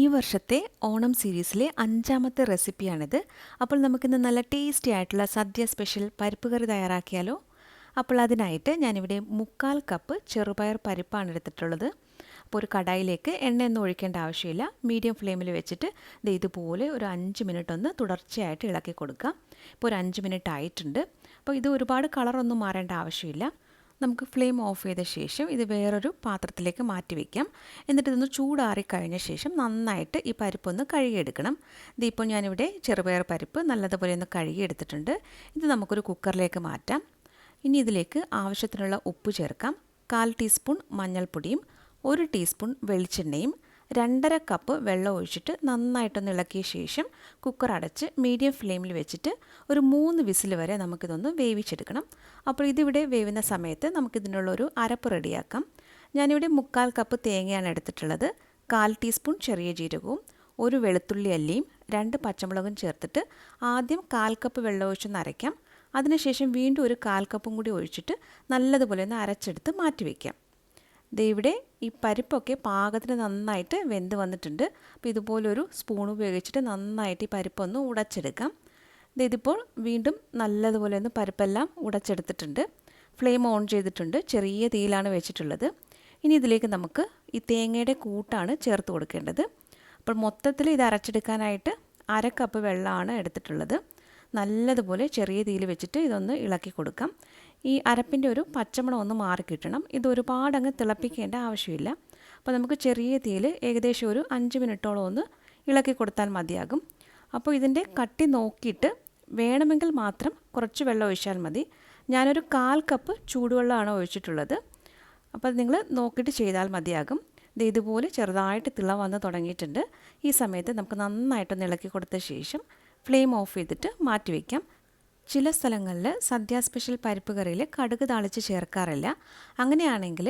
ഈ വർഷത്തെ ഓണം സീരീസിലെ അഞ്ചാമത്തെ റെസിപ്പിയാണിത്. അപ്പോൾ നമുക്കിന്ന് നല്ല ടേസ്റ്റി ആയിട്ടുള്ള സദ്യ സ്പെഷ്യൽ പരിപ്പ് കറി തയ്യാറാക്കിയാലോ? അപ്പോൾ അതിനായിട്ട് ഞാനിവിടെ മുക്കാൽ കപ്പ് ചെറുപയർ പരിപ്പാണ് എടുത്തിട്ടുള്ളത്. അപ്പോൾ ഒരു കടായിലേക്ക് എണ്ണയൊന്നും ഒഴിക്കേണ്ട ആവശ്യമില്ല. മീഡിയം ഫ്ലെയിമിൽ വെച്ചിട്ട് ഇത് ഇതുപോലെ ഒരു അഞ്ച് മിനിറ്റ് ഒന്ന് തുടർച്ചയായിട്ട് ഇളക്കി കൊടുക്കുക ഇപ്പോൾ ഒരു അഞ്ച് മിനിറ്റ് ആയിട്ടുണ്ട്. അപ്പോൾ ഇത് ഒരുപാട് കളറൊന്നും മാറേണ്ട ആവശ്യമില്ല. നമുക്ക് ഫ്ലെയിം ഓഫ് ചെയ്ത ശേഷം ഇത് വേറൊരു പാത്രത്തിലേക്ക് മാറ്റി വയ്ക്കാം എന്നിട്ട് ഇതൊന്ന് ചൂടാറി കഴിഞ്ഞ ശേഷം നന്നായിട്ട് ഈ പരിപ്പൊന്ന് കഴുകിയെടുക്കണം. ഇതിപ്പോൾ ഞാനിവിടെ ചെറുപയർ പരിപ്പ് നല്ലതുപോലെ ഒന്ന് കഴുകിയെടുത്തിട്ടുണ്ട്. ഇത് നമുക്കൊരു കുക്കറിലേക്ക് മാറ്റാം. ഇനി ഇതിലേക്ക് ആവശ്യത്തിനുള്ള ഉപ്പ് ചേർക്കാം. കാൽ ടീസ്പൂൺ മഞ്ഞൾപ്പൊടിയും ഒരു ടീസ്പൂൺ വെളിച്ചെണ്ണയും രണ്ടര കപ്പ് വെള്ളം ഒഴിച്ചിട്ട് നന്നായിട്ടൊന്ന് ഇളക്കിയ ശേഷം കുക്കർ അടച്ച് മീഡിയം ഫ്ലെയിമിൽ വെച്ചിട്ട് ഒരു മൂന്ന് വിസിൽ വരെ നമുക്കിതൊന്ന് വേവിച്ചെടുക്കണം. അപ്പോൾ ഇതിവിടെ വേവുന്ന സമയത്ത് നമുക്കിതിനുള്ളൊരു അരപ്പ് റെഡിയാക്കാം. ഞാനിവിടെ മുക്കാൽ കപ്പ് തേങ്ങയാണ് എടുത്തിട്ടുള്ളത്. കാൽ ടീസ്പൂൺ ചെറിയ ജീരകവും ഒരു വെളുത്തുള്ളി അല്ലിയും രണ്ട് പച്ചമുളകും ചേർത്തിട്ട് ആദ്യം കാൽ കപ്പ് വെള്ളം ഒഴിച്ചൊന്ന് അരയ്ക്കാം. അതിനുശേഷം വീണ്ടും ഒരു കാൽ കപ്പും കൂടി ഒഴിച്ചിട്ട് നല്ലതുപോലെ ഒന്ന് അരച്ചെടുത്ത് മാറ്റി വയ്ക്കാം ഇവിടെ ഈ പരിപ്പൊക്കെ പാകത്തിന് നന്നായിട്ട് വെന്ത് വന്നിട്ടുണ്ട്. അപ്പോൾ ഇതുപോലൊരു സ്പൂൺ ഉപയോഗിച്ചിട്ട് നന്നായിട്ട് ഈ പരിപ്പൊന്ന് ഉടച്ചെടുക്കാം. ഇതിപ്പോൾ വീണ്ടും നല്ലതുപോലെ ഒന്ന് പരിപ്പെല്ലാം ഉടച്ചെടുത്തിട്ടുണ്ട്. ഫ്ലെയിം ഓൺ ചെയ്തിട്ടുണ്ട്. ചെറിയ തീയിലാണ് വെച്ചിട്ടുള്ളത്. ഇനി ഇതിലേക്ക് നമുക്ക് ഈ തേങ്ങയുടെ കൂട്ടാണ് ചേർത്ത് കൊടുക്കേണ്ടത്. അപ്പോൾ മൊത്തത്തിൽ ഇത് അരച്ചെടുക്കാനായിട്ട് അര കപ്പ് വെള്ളമാണ് എടുത്തിട്ടുള്ളത്. നല്ലതുപോലെ ചെറിയ തീയിൽ വെച്ചിട്ട് ഇതൊന്ന് ഇളക്കി കൊടുക്കാം. ഈ അരപ്പിന്റെ ഒരു പച്ചമണം ഒന്ന് മാറി കിട്ടണം. ഇത് ഒരുപാട് അങ്ങ് തിളപ്പിക്കേണ്ട ആവശ്യമില്ല. അപ്പോൾ നമുക്ക് ചെറിയ തീയിൽ ഏകദേശം ഒരു അഞ്ച് മിനിറ്റോളം ഒന്ന് ഇളക്കി കൊടുത്താൽ മതിയാകും. അപ്പോൾ ഇതിന്റെ കട്ടി നോക്കിയിട്ട് വേണമെങ്കിൽ മാത്രം കുറച്ച് വെള്ളം ഒഴിച്ചാൽ മതി. ഞാനൊരു കാൽ കപ്പ് ചൂടുവെള്ളമാണ് ഒഴിച്ചിട്ടുള്ളത്. അപ്പോൾ നിങ്ങൾ നോക്കിയിട്ട് ചെയ്താൽ മതിയാകും. ഇത് ഇതുപോലെ ചെറുതായിട്ട് തിള വന്ന് തുടങ്ങിയിട്ടുണ്ട്. ഈ സമയത്ത് നമുക്ക് നന്നായിട്ടൊന്ന് ഇളക്കി കൊടുത്ത ശേഷം ഫ്ലെയിം ഓഫ് ചെയ്തിട്ട് മാറ്റി വയ്ക്കാം ചില സ്ഥലങ്ങളിൽ സദ്യ സ്പെഷ്യൽ പരിപ്പ് കറിയിൽ കടുക് താളിച്ച് ചേർക്കാറില്ല. അങ്ങനെയാണെങ്കിൽ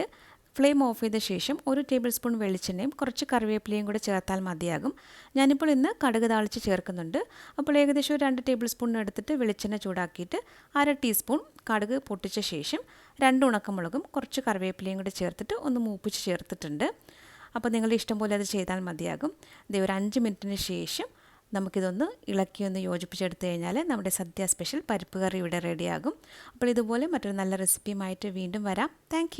ഫ്ലെയിം ഓഫ് ചെയ്ത ശേഷം ഒരു ടേബിൾ സ്പൂൺ വെളിച്ചെണ്ണയും കുറച്ച് കറിവേപ്പിലയും കൂടെ ചേർത്താൽ മതിയാകും. ഞാനിപ്പോൾ ഇന്ന് കടുക് താളിച്ച് ചേർക്കുന്നുണ്ട്. അപ്പോൾ ഏകദേശം ഒരു രണ്ട് ടേബിൾ സ്പൂൺ എടുത്തിട്ട് വെളിച്ചെണ്ണ ചൂടാക്കിയിട്ട് അര ടീസ്പൂൺ കടുക് പൊട്ടിച്ച ശേഷം രണ്ട് ഉണക്കമുളകും കുറച്ച് കറിവേപ്പിലയും കൂടെ ചേർത്തിട്ട് ഒന്ന് മൂപ്പിച്ച് ചേർത്തിട്ടുണ്ട്. അപ്പോൾ നിങ്ങളുടെ ഇഷ്ടം പോലെ അത് ചെയ്താൽ മതിയാകും. ഇത് ഒരു അഞ്ച് മിനിറ്റിന് ശേഷം നമുക്കിതൊന്ന് ഇളക്കിയൊന്ന് യോജിപ്പിച്ചെടുത്ത് കഴിഞ്ഞാൽ നമ്മുടെ സദ്യ സ്പെഷ്യൽ പരിപ്പ് കറി ഇവിടെ റെഡിയാകും. അപ്പോൾ ഇതുപോലെ മറ്റൊരു നല്ല റെസിപ്പിയുമായിട്ട് വീണ്ടും വരാം. താങ്ക്